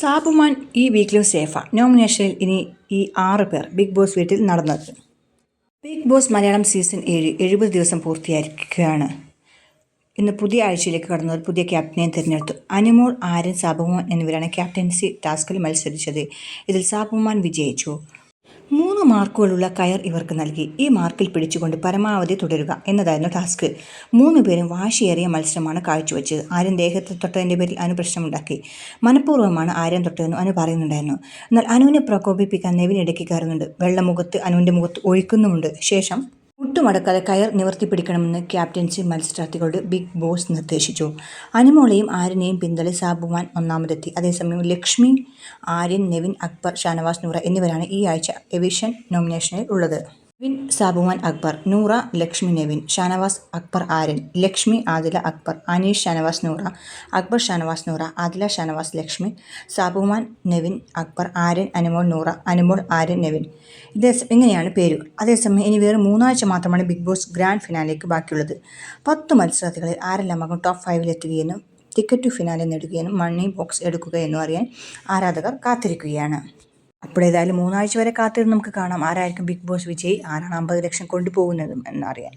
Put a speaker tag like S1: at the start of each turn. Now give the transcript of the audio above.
S1: സാബുമാൻ ഈ വീക്കിലും സേഫാണ് നോമിനേഷനിൽ ഇനി ഈ ആറ് പേർ ബിഗ് ബോസ് വീട്ടിൽ നടന്നത്. ബിഗ് ബോസ് മലയാളം സീസൺ ഏഴ് എഴുപത് ദിവസം പൂർത്തിയായിരിക്കുകയാണ്. ഇന്ന് പുതിയ ആഴ്ചയിലേക്ക് കടന്നവർ പുതിയ ക്യാപ്റ്റനെ തിരഞ്ഞെടുത്തു. അനുമോൾ ആര്യൻ സാബുമാൻ എന്നിവരാണ് ക്യാപ്റ്റൻസി ടാസ്കിൽ മത്സരിച്ചത്. ഇതിൽ സാബുമാൻ വിജയിച്ചു. മൂന്ന് മാർക്കുകളുള്ള കയർ ഇവർക്ക് നൽകി. ഈ മാർക്കിൽ പിടിച്ചുകൊണ്ട് പരമാവധി തുടരുക എന്നതായിരുന്നു ടാസ്ക്. മൂന്ന് പേരും വാശിയേറിയ മത്സരമാണ് കാഴ്ചവെച്ചത്. ആര്യൻ ദേഹത്ത് തൊട്ടതിന്റെ പേരിൽ അനു പ്രശ്നമുണ്ടാക്കി. മനഃപൂർവമാണ് ആര്യൻ തൊട്ടതെന്ന് അനു പറയുന്നുണ്ടായിരുന്നു. എന്നാൽ അനുവിനെ പ്രകോപിപ്പിക്കാൻ നെവിൻ ഇടയ്ക്ക് കയറുന്നുണ്ട്. വെള്ളമുഖത്ത് അനുവിന്റെ മുഖത്ത് ഒഴിക്കുന്നുമുണ്ട്. ശേഷം മുട്ടുമടക്കാതെ കയർ നിവർത്തിപ്പിടിക്കണമെന്ന് ക്യാപ്റ്റൻസി മത്സരാർത്ഥികളോട് ബിഗ് ബോസ് നിർദ്ദേശിച്ചു. അനുമോളെയും ആര്യനെയും പിന്തള്ളി സാബുമാൻ ഒന്നാമതെത്തി. അതേസമയം ലക്ഷ്മി ആര്യൻ നെവിൻ അക്ബർ ഷാനവാസ് നൂറ എന്നിവരാണ് ഈ ആഴ്ച എവിഷൻ നോമിനേഷനിൽ ഉള്ളത്. നെവിൻ സാബുമാൻ അക്ബർ നൂറ ലക്ഷ്മി നെവിൻ ഷാനവാസ് അക്ബർ ആര്യൻ ലക്ഷ്മി ആദില അക്ബർ അനീഷ് ഷാനവാസ് നൂറ അക്ബർ ഷാനവാസ് നൂറ ആദില ഷാനവാസ് ലക്ഷ്മി സാബുമാൻ നെവിൻ അക്ബർ ആര്യൻ അനുമോൾ നൂറ അനുമോൾ ആര്യൻ നെവിൻ. ഇതേ ഇങ്ങനെയാണ് പേരുകൾ. അതേസമയം ഇനി വേറെ മൂന്നാഴ്ച മാത്രമാണ് ബിഗ് ബോസ് ഗ്രാൻഡ് ഫിനാലേക്ക് ബാക്കിയുള്ളത്. പത്ത് മത്സരാർത്ഥികളിൽ ആരെല്ലാമാകും ടോപ്പ് ഫൈവിലെത്തുകയെന്നും ടിക്കറ്റ് ടു ഫിനാലെ നേടുകയെന്നും മണി ബോക്സ് എടുക്കുകയെന്നും അറിയാൻ ആരാധകർ കാത്തിരിക്കുകയാണ്. അപ്പോൾ ഏതായാലും മൂന്നാഴ്ച വരെ കാത്തിരുന്ന് നമുക്ക് കാണാം. ആരായിരിക്കും ബിഗ് ബോസ് വിജയി? ആരാണ് അമ്പത് ലക്ഷം കൊണ്ടുപോകുന്നതും എന്നറിയാൻ.